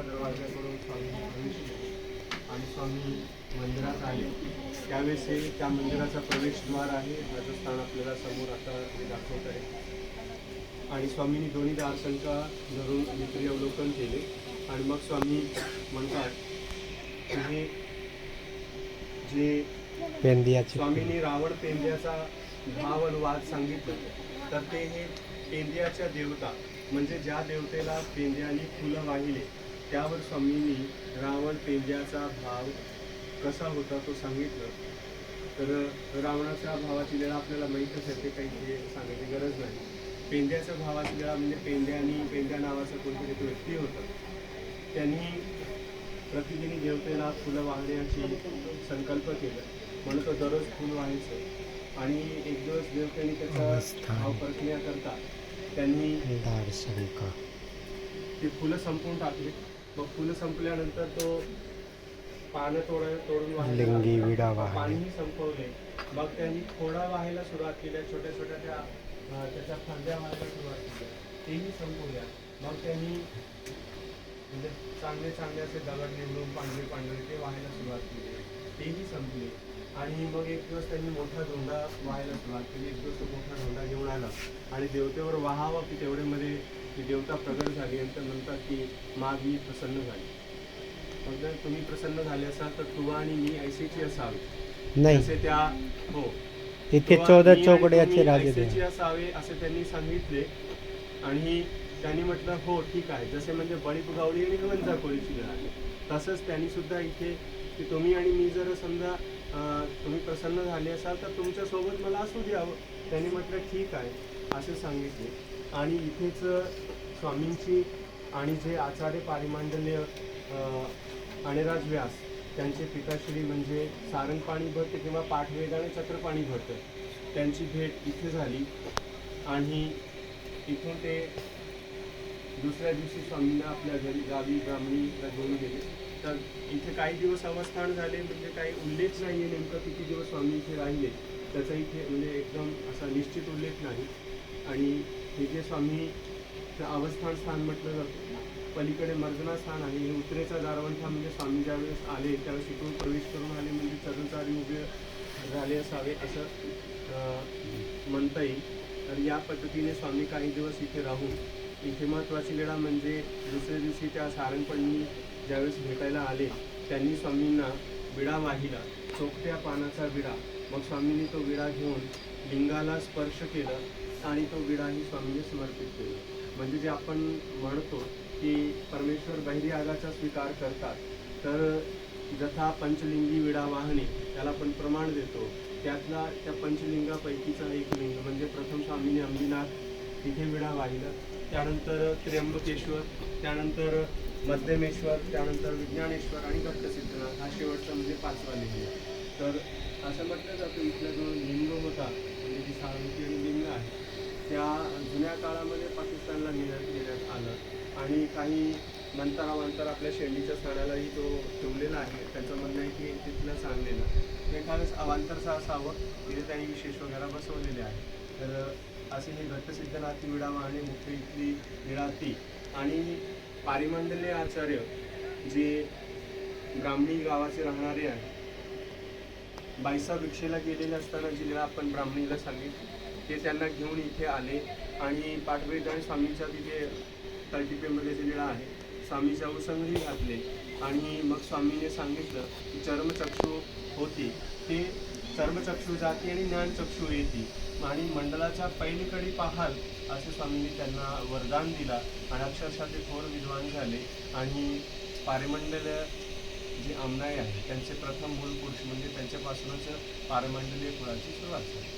मोठा दरवाजाकडून स्वामी प्रवेश केले. आणि स्वामी मंदिरात आले. त्यावेळेस हे त्या मंदिराचा प्रवेशद्वार आहे. राजस्थान आपल्याला समोर आता हे दाखवत आहे. आणि स्वामींनी दोन्ही दार्शनका धरून विक्री अवलोकन केले. आणि मग स्वामी म्हणतात हे जे पेंदियाची. स्वामींनी रावण पेंद्याचा भाव वाद सांगितलं तर ते हे पेंद्याच्या देवता म्हणजे ज्या देवतेला पेंद्याने फुलं वाहिले त्यावर स्वामींनी रावण पेंद्याचा भाव कसा होता तो सांगितलं. तर रावणाच्या भावाची लीळा आपल्याला माहीतच आहे ते काही हे सांगायची गरज नाही. पेंद्याच्या भावाची लीळा म्हणजे पेंद्यानी पेंद्या नावाचा कोणतरी तो व्यक्ती होता. त्यांनी प्रतिदिनी देवतेला फुलं वाहण्याची संकल्प केला. म्हणून तो दररोज फुल व्हायचं. आणि एक दिवस देवतेने त्याचा. भाव परखण्याकरता त्यांनी ती फुलं संपवून टाकली. मग फुलं संपल्यानंतर तो पानं तोड तोडून लिंगी. विडा. पाणीही संपवले. मग त्यांनी खोडा व्हायला सुरुवात केल्या छोट्या छोट्या त्या अं, त्याच्या फांद्या व्हायला सुरुवात केल्या तेही संपवल्या मग त्यांनी म्हणजे चांगले चांगले असे दगड निवडून पांढरे पांढरे ते व्हायला सुरुवात केली. तेही संपले. आणि मग एक दिवस त्यांनी मोठा धोंडा व्हायला सुरुवात केली. एक दिवस तो मोठा धोंडा घेऊन आला. आणि देवतेवर वाहावं की तेवढ्यामध्ये ती देवता प्रगट झाली आणि त्या म्हणतात की मी प्रसन्न झाली. मग जर तुम्ही प्रसन्न झाले असाल तर तू आणि मी ऐसेची असावी. नाही. असे त्या हो. इथे चौदा चौकड्याचे राजे असावे असे त्यांनी सांगितले. आणि त्यांनी म्हटलं हो ठीक आहे. जसे म्हणजे बळी पुगावली आणि वंजा कोळीची लढाई. तसंच त्यांनी सुद्धा इथे की तुम्ही आणि मी जर समजा तुम्ही प्रसन्न झाले असाल तर तुमच्यासोबत मला असू द्यावं. त्यांनी म्हटलं ठीक आहे. असे सांगितले. आणि इथेच स्वामींची आणि जे आचार्य पारिमांडल्य अणेराज व्यास त्यांचे पिताश्री म्हणजे सारंगपाणी भरते किंवा पाठवेद आणि चक्रपाणी भरते त्यांची भेट इथे झाली. आणि इथून ते दुसऱ्या दिवशी स्वामींना आपल्या घरी गावी ब्राह्मणीला घेऊन गेले. तर इथे काही दिवस अवस्थान झाले म्हणजे काही उल्लेख नाही आहे नेमकं किती दिवस स्वामी इथे राहिले. त्याचा इथे म्हणजे एकदम असा निश्चित उल्लेख नाही. आणि तिथे जे स्वामी अवस्थान स्थान म्हटलं जातं. पलीकडे मर्जना स्थान आहे. हे उत्तरेचा दारवंठा म्हणजे स्वामी ज्यावेळेस आले त्यावेळेस इकडून प्रवेश करून आले म्हणजे चरणचारी उभे झाले असावे असं म्हणता येईल. तर या पद्धतीने स्वामी काही दिवस इथे राहून इथे महत्त्वाची लढा म्हणजे दुसऱ्या दिवशी त्या सारंगपणी ज्यावेळेस भेटायला आले त्यांनी स्वामींना विडा वाहिला चोखट्या पानाचा विडा. मग स्वामींनी तो विडा घेऊन लिंगाला स्पर्श केला. आणि तो विडाही स्वामींनी समर्पित केला. म्हणजे जे आपण म्हणतो की परमेश्वर बहिरी आगाचा स्वीकार करतात तर जथा पंचलिंगी विडा वाहणे त्याला आपण प्रमाण देतो. त्यातला त्या पंचलिंगापैकीचा एक लिंग म्हणजे प्रथम स्वामीने अंबिनाथ तिथे विडा वाहिला. त्यानंतर त्र्यंबकेश्वर त्यानंतर मध्यमेश्वर त्यानंतर विज्ञानेश्वर आणि दत्तसिद्धनाथ हा शेवटचा म्हणजे पाचवा लिंग. तर असं म्हटलं जातं इथला जो लिंग होता म्हणजे जी साळुंकी आणि लिंग आहे त्या जुन्या काळामध्ये पाकिस्तानला नेण्यात नेण्यात आलं. आणि काही नंतरावांतर आपल्या शेंडीच्या स्थानालाही तो ठेवलेला आहे. त्यांचं म्हणणं आहे की तिथलं सांगलेलं. एखादं अवांतरचं असावं तिथे त्यांनी विशेष वगैरे बसवलेले आहे. तर असे हे घट्टसिद्धनाथी विडावा आणि मुख्य इथली विडा आणि पारिमंडले आचार्य जे गामणी गावाचे राहणारे आहेत बायसा भिक्षेला गेलेले असताना जिल्हा आपण ब्राह्मणीला सांगितले ते त्यांना घेऊन इथे आले आणि पाठवेद स्वामीच्या स्वामींच्या तिथे तळटिपेमध्ये जे लिळा आहे स्वामीच्या उसंगही घातले आणि मग स्वामीने सांगितलं की चर्मचक्षू होती. ते चर्मचक्षू जाती आणि ज्ञानचक्षू येते. आणि मंडळाच्या पहिलीकडे पाहाल असे स्वामींनी त्यांना वरदान दिला. आणि अक्षरशः ते थोर विद्वान झाले आणि पारिमंडल जे आमनाय आहे त्यांचे प्रथम मूल पुरुष म्हणजे त्यांच्यापासूनच पारमंडलीय कुळाची सुरुवात झाली.